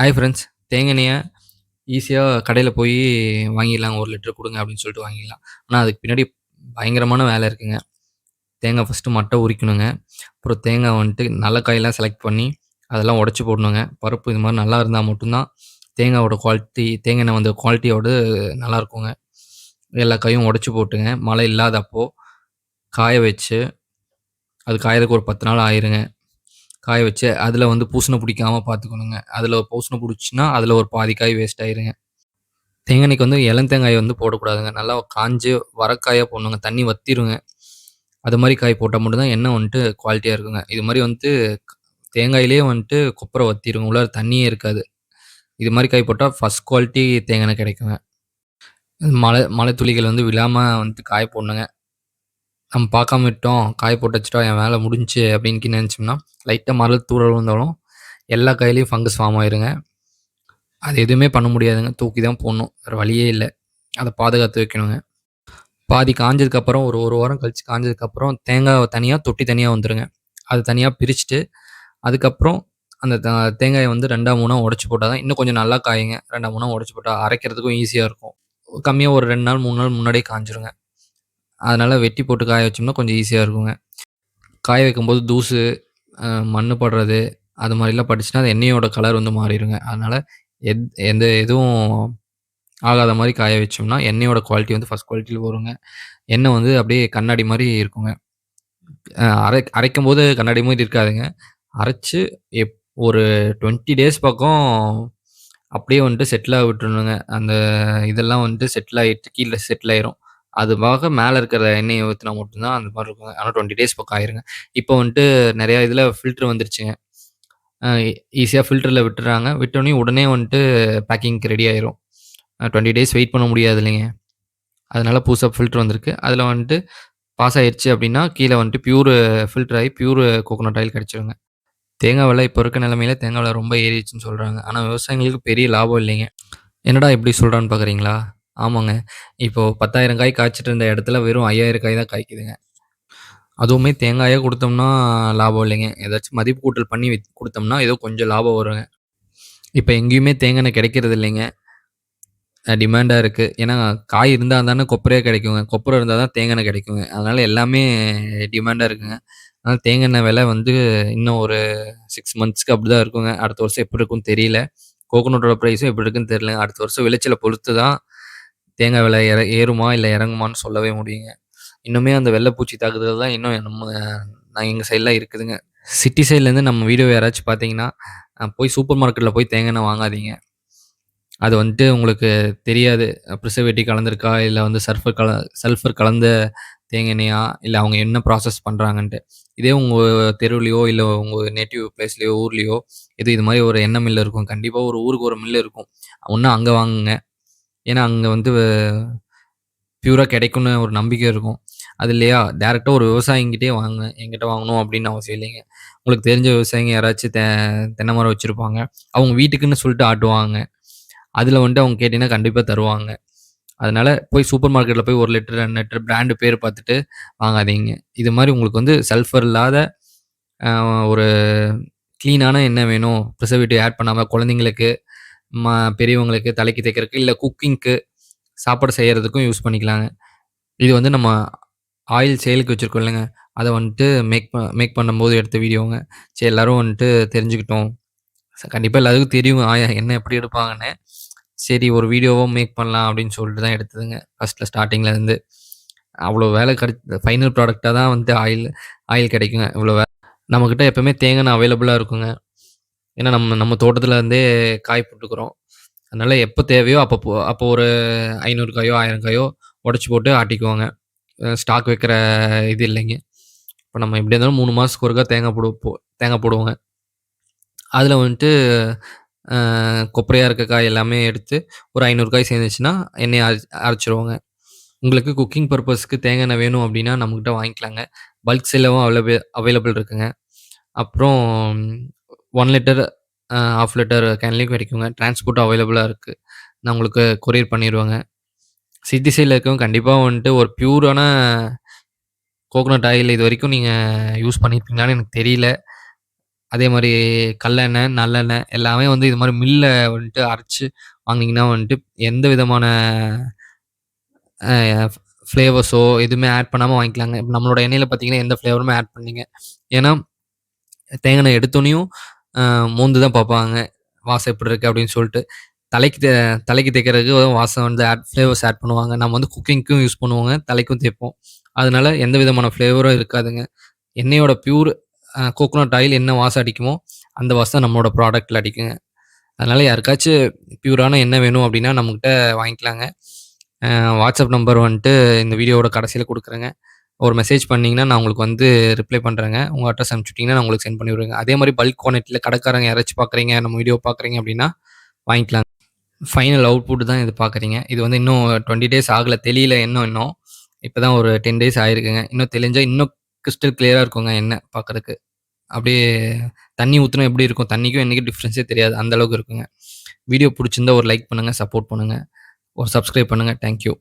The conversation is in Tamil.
ஹாய் ஃப்ரெண்ட்ஸ் தேங்காய் எண்ணெயை ஈஸியாக கடையில் போய் வாங்கிடலாங்க ஒரு லிட்டர் கொடுங்க அப்படின்னு சொல்லிட்டு வாங்கிடலாம். ஆனால் அதுக்கு பின்னாடி பயங்கரமான வேலை இருக்குங்க. தேங்காய் ஃபஸ்ட்டு மட்டை உரிக்கணுங்க. அப்புறம் தேங்காய் வந்துட்டு நல்ல காயெல்லாம் செலக்ட் பண்ணி அதெல்லாம் உடச்சி போடணுங்க. பருப்பு இது மாதிரி நல்லா இருந்தால் மட்டும்தான் தேங்காயோட குவாலிட்டி தேங்காய் எண்ணெய் வந்து குவாலிட்டியோடு நல்லாயிருக்குங்க எல்லா காயும் உடச்சி போட்டுங்க. மழை இல்லாதப்போ காய வச்சு அது காயறதுக்கு ஒரு பத்து நாள் ஆயிருங்க. காய வச்சு அதில் வந்து பூசணை பிடிக்காம பார்த்துக்கணுங்க அதில் பூசணை பிடிச்சின்னா அதில் ஒரு பாதி காய் வேஸ்ட் ஆயிருங்க. தேங்காய்க்கு வந்து இளந்தேங்காய் வந்து போடக்கூடாதுங்க. நல்லா காஞ்சு வரக்காயாக போடணுங்க. தண்ணி வத்திருங்க. அது மாதிரி காய் போட்டால் மட்டும்தான் எண்ணெய் வந்துட்டு குவாலிட்டியாக இருக்குங்க. இது மாதிரி வந்துட்டு தேங்காயிலே வந்துட்டு கொப்பரை வத்திருங்க. உள்ளார தண்ணியே இருக்காது. இது மாதிரி காய் போட்டால் ஃபஸ்ட் குவாலிட்டி தேங்காய் கிடைக்குங்க. மழை மழை துளிகள் வந்து விழாமல் வந்துட்டு காய போடணுங்க. நம்ம பார்க்காம விட்டோம் காய போட்டு வச்சுட்டோம் என் வேலை முடிஞ்சுச்சு அப்படின்னு நினச்சோம்னா லைட்டாக மரல் தூரல் வந்தாலும் எல்லா காயிலையும் ஃபங்கஸ் ஃபார்ம் ஆயிருங்க. அது எதுவுமே பண்ண முடியாதுங்க. தூக்கி தான் போடணும். வேறு வழியே இல்லை. அதை பாதுகாத்து வைக்கணுங்க. பாதி காஞ்சதுக்கப்புறம் ஒரு ஒரு வாரம் கழித்து காஞ்சதுக்கப்புறம் தேங்காய் தனியாக தொட்டி தனியாக வந்துடுங்க அது தனியாக பிரிச்சுட்டு அதுக்கப்புறம் அந்த தேங்காயை வந்து ரெண்டாம் மூணாக உடச்சி போட்டால் தான் இன்னும் கொஞ்சம் நல்லா காயுங்க. ரெண்டாம் மூணாக உடச்சி போட்டால் அரைக்கிறதுக்கும் ஈஸியாக இருக்கும். கம்மியாக ஒரு ரெண்டு நாள் மூணு நாள் முன்னாடியே காஞ்சிருங்க. அதனால் வெட்டி போட்டு காய வச்சோம்னா கொஞ்சம் ஈஸியாக இருக்குங்க. காய வைக்கும்போது தூசு மண் படுறது அது மாதிரிலாம் பட்டுச்சுன்னா அது எண்ணெயோட கலர் வந்து மாறிடுங்க. அதனால் எத் எந்த எதுவும் ஆகாத மாதிரி காய வச்சோம்னா எண்ணெயோட குவாலிட்டி வந்து ஃபஸ்ட் குவாலிட்டியில் வருங்க. எண்ணெய் வந்து அப்படியே கண்ணாடி மாதிரி இருக்குங்க. அரை அரைக்கும் போது கண்ணாடி மாதிரி இருக்காதுங்க. அரைச்சி எப் ஒரு டுவெண்ட்டி டேஸ் பக்கம் அப்படியே வந்துட்டு செட்டில் ஆக விட்டுருணுங்க அந்த இதெல்லாம் வந்துட்டு செட்டில் ஆகிட்டு கீழே செட்டில் ஆயிரும். அதுவாக மேலே இருக்கிற எண்ணெயை ஊற்றினா மட்டும்தான் அந்த மாதிரி இருக்கும். ஆனால் டுவெண்ட்டி டேஸ் பக்கம் ஆயிருங்க. இப்போ வந்துட்டு நிறையா இதில் ஃபில்ட்ரு வந்துருச்சுங்க. ஈஸியாக ஃபில்டரில் விட்டுறாங்க. விட்டோடனே உடனே வந்துட்டு பேக்கிங்க்கு ரெடி ஆயிரும். டுவெண்ட்டி டேஸ் வெயிட் பண்ண முடியாது இல்லைங்க அதனால் புதுசாக ஃபில்ட்ரு வந்திருக்கு. அதில் வந்துட்டு பாஸ் ஆயிடுச்சு அப்படின்னா கீழே வந்துட்டு பியூர் ஃபில்டர் ஆகி பியூர் கோகோனட் ஆயில் கிடச்சிருங்க. தேங்காய் விலை இப்போ இருக்க நிலமையில தேங்காய் விலை ரொம்ப ஏறிடுச்சுன்னு சொல்கிறாங்க ஆனால் விவசாயிகளுக்கு பெரிய லாபம் இல்லைங்க. என்னடா எப்படி சொல்கிறான்னு பார்க்குறீங்களா ஆமாங்க. இப்போ பத்தாயிரம் காய் காய்ச்சிட்டு இருந்த இடத்துல வெறும் ஐயாயிரம் காய் தான் காய்க்குதுங்க. அதுவுமே தேங்காயா கொடுத்தோம்னா லாபம் இல்லைங்க. ஏதாச்சும் மதிப்பு கூட்டல் பண்ணி வித் குடுத்தோம்னா, ஏதோ கொஞ்சம் லாபம் வருங்க. இப்ப எங்கேயுமே தேங்காய் எண்ணெய் கிடைக்கிறது இல்லைங்க. டிமாண்டா இருக்கு. ஏன்னா, காய் இருந்தா தானே கொப்பரையா கிடைக்குங்க. கொப்பரை இருந்தா தான் தேங்காய் எண்ணெய் கிடைக்குங்க. அதனால எல்லாமே டிமாண்டா இருக்குங்க. அதனால தேங்காய் எண்ணெய் விலை வந்து இன்னும் ஒரு சிக்ஸ் மந்த்ஸ்க்கு அப்படிதான் இருக்குங்க. அடுத்த வருஷம் எப்படி இருக்கும்னு தெரியல. கோகோனட்டோட ப்ரைஸும் எப்படி இருக்குன்னு தெரியலங்க. அடுத்த வருஷம் விளைச்சல பொறுத்து தான் தேங்காய் விலை இற ஏறுமா இல்லை இறங்குமான்னு சொல்லவே முடியுங்க இன்னுமே அந்த வெள்ளைப்பூச்சி தாக்குதல் தான் இன்னும் நம்ம நான் எங்கள் சைட்லாம் இருக்குதுங்க. சிட்டி சைட்லேருந்து நம்ம வீடியோ யாராச்சும் பார்த்தீங்கன்னா போய் சூப்பர் மார்க்கெட்டில் போய் தேங்காய் எண்ணெய் வாங்காதீங்க. அது வந்துட்டு உங்களுக்கு தெரியாது. ப்ரிசர்வேட்டிவ் கலந்துருக்கா? இல்லை வந்து சல்ஃபர் கல சல்ஃபர் கலந்த தேங்கெண்ணையா இல்லை அவங்க என்ன ப்ராசஸ் பண்ணுறாங்கன்ட்டு இதே உங்கள் தெருவிலையோ இல்லை உங்கள் நேட்டிவ் பிளேஸ்லையோ ஊர்லேயோ இது இது மாதிரி ஒரு எண்ணெய் மில்லு இருக்கும். கண்டிப்பாக ஒரு ஊருக்கு ஒரு மில்லு இருக்கும். ஒன்றும் அங்கே வாங்குங்க. ஏன்னா அங்கே வந்து பியூராக கிடைக்கும்னு ஒரு நம்பிக்கை இருக்கும். அது இல்லையா? டேரெக்டாக ஒரு விவசாயிங்கிட்டே வாங்க எங்கிட்ட வாங்கணும் அப்படின்னு அவசியம் இல்லைங்க உங்களுக்கு தெரிஞ்ச விவசாயிங்க யாராச்சும் தெ தென்னை மரம் வச்சுருப்பாங்க. அவங்க வீட்டுக்குன்னு சொல்லிட்டு ஆட்டுவாங்க. அதில் வந்துட்டு அவங்க கேட்டிங்கன்னா கண்டிப்பாக தருவாங்க. அதனால் போய் சூப்பர் மார்க்கெட்டில் போய் ஒரு லிட்டர் ரெண்டு லிட்டர் பிராண்டு பேர் பார்த்துட்டு வாங்காதீங்க. இது மாதிரி உங்களுக்கு வந்து சல்ஃபர் இல்லாத ஒரு க்ளீனான என்ன வேணும். ப்ரிசர்வேட்டிவ் ஆட் பண்ணாமல் குழந்தைங்களுக்கு ம பெரியவங்களுக்கு தலைக்கு தைக்கிறதுக்கு இல்லை குக்கிங்க்கு சாப்பாடு செய்கிறதுக்கும் யூஸ் பண்ணிக்கலாங்க. இது வந்து நம்ம ஆயில் சேலுக்கு வச்சுருக்கோம் இல்லைங்க. அதை வந்துட்டு மேக் ப மேக் பண்ணும்போது எடுத்த வீடியோங்க சரி எல்லோரும் வந்துட்டு தெரிஞ்சுக்கிட்டோம். கண்டிப்பாக எல்லாத்துக்கும் தெரியும். ஆயா என்ன எப்படி எடுப்பாங்கன்னு. சரி ஒரு வீடியோவும் மேக் பண்ணலாம் அப்படின்னு சொல்லிட்டு தான் எடுத்ததுங்க. ஃபஸ்ட்டில் ஸ்டார்டிங்லேருந்து அவ்வளோ வேலை கிடை ஃபைனல் ப்ராடக்டாக தான் வந்து ஆயில் ஆயில் கிடைக்குங்க. இவ்வளோ வே நம்மக்கிட்ட எப்போவுமே தேங்காய் அவைலபிளாக இருக்குங்க. ஏன்னா நம்ம நம்ம தோட்டத்தில் இருந்தே காய் போட்டுக்கிறோம். அதனால் எப்போ தேவையோ அப்போ போ அப்போ ஒரு ஐநூறு காயோ ஆயிரம் காயோ உடச்சி போட்டு ஆட்டிக்குவாங்க. ஸ்டாக் வைக்கிற இது இல்லைங்க. இப்போ நம்ம எப்படி இருந்தாலும் மூணு மாதத்துக்கு ஒருக்கா தேங்காய் போடு போ தேங்காய் போடுவோங்க. அதில் வந்துட்டு கொப்பரையாக இருக்க காய் எல்லாமே எடுத்து ஒரு ஐநூறு காய் சேர்ந்துச்சுன்னா எண்ணெய் அரை அரைச்சிருவாங்க. உங்களுக்கு குக்கிங் பர்பஸ்க்கு தேங்காய் எண்ணெய் வேணும் அப்படின்னா நம்மக்கிட்ட வாங்கிக்கலாங்க. பல்க் சேலாகவும் அவைலபிள் அவைலபிள் இருக்குங்க. அப்புறம் ஒன் லிட்டர் ஹாஃப் லிட்டர் கேன்லேயும் கிடைக்குங்க டிரான்ஸ்போர்ட் அவைலபிளாக இருக்குது நான் உங்களுக்கு கொரியர் பண்ணிடுவேங்க சிட்டி சைடில் இருக்கவங்க கண்டிப்பாக வந்துட்டு ஒரு ப்யூரான கோகோனட் ஆயில் இது வரைக்கும் நீங்கள் யூஸ் பண்ணியிருப்பீங்களான்னு எனக்கு தெரியல அதே மாரி கல்லெண்ணெய், நல்லெண்ணெய் எல்லாமே வந்து இது மாரி மில்ல வந்துட்டு அரைச்சு வாங்குனீங்கன்னா வந்துட்டு எந்த விதமான அ ஃப்ளேவர்ஸோ எதுவுமே ஆட் பண்ணாம வாங்கிக்கலாங்க. இப்போ நம்மளோட எண்ணெயில பார்த்தீங்கன்னா, எந்த ஃப்ளேவருமே ஆட் பண்ணலீங்க. ஏன்னா, தேங்காய் எண்ணெய் எடுத்தோனயும் மோந்து தான் பார்ப்பாங்க. வாசம் எப்படி இருக்குது அப்படின்னு சொல்லிட்டு. தலைக்கு தே தலைக்கு தேய்க்கிறதுக்கு வாசம் வந்து ஆட் ஃப்ளேவர்ஸ் ஆட் பண்ணுவாங்க. நம்ம வந்து குக்கிங்க்கும் யூஸ் பண்ணுவோங்க. தலைக்கும் தேய்ப்போம். அதனால எந்த விதமான ஃப்ளேவரும் இருக்காதுங்க. எண்ணெயோட பியூர் கோகோனட் ஆயில் என்ன வாசம் அடிக்குமோ, அந்த வாசம் நம்மளோட ப்ராடக்டில் அடிக்குங்க. அதனால் யாருக்காச்சும் பியூரான எண்ணெய் வேணும் அப்படின்னா நம்மகிட்ட வாங்கிக்கலாங்க. வாட்ஸ்அப் நம்பர் வந்துட்டு இந்த வீடியோவோட கடைசியில் கொடுக்குறேங்க ஒரு மெசேஜ் பண்ணிங்கன்னா நான் உங்களுக்கு வந்து ரிப்ளை பண்ணுறேங்க உங்கள் அட்ரஸ் அனுப்பிச்சுட்டிங்கன்னா நான் உங்களுக்கு சென்ட் பண்ணி அதே மாதிரி பல்க் குவான்டிட்டியில் கடைக்காரங்க யாராச்சும் பார்க்குறீங்க, நம்ம வீடியோ பார்க்குறீங்க அப்படின்னா வாங்கிக்கலாம் ஃபைனல் அவுட்புட் தான் இது பார்க்குறீங்க. இது வந்து இன்னும் 20 டேஸ் ஆகலை தெளியல இன்னும் இன்னும். இப்போ தான் ஒரு 10 டேஸ் ஆயிருக்குங்க. இன்னும் தெளிஞ்சால் இன்னும் கிறிஸ்டல் கிளியராக இருக்குங்க என்ன பார்க்கறக்கு. அப்படியே தண்ணி ஊற்றினா எப்படி இருக்கும்? தண்ணிக்கும் என்றைக்கும் டிஃப்ரென்ஸே தெரியாது. அந்த அளவுக்கு இருக்குங்க. வீடியோ பிடிச்சிருந்தா ஒரு லைக் பண்ணுங்கள் சப்போர்ட் பண்ணுங்கள் ஒரு சப்ஸ்கிரைப் பண்ணுங்க. Thank you.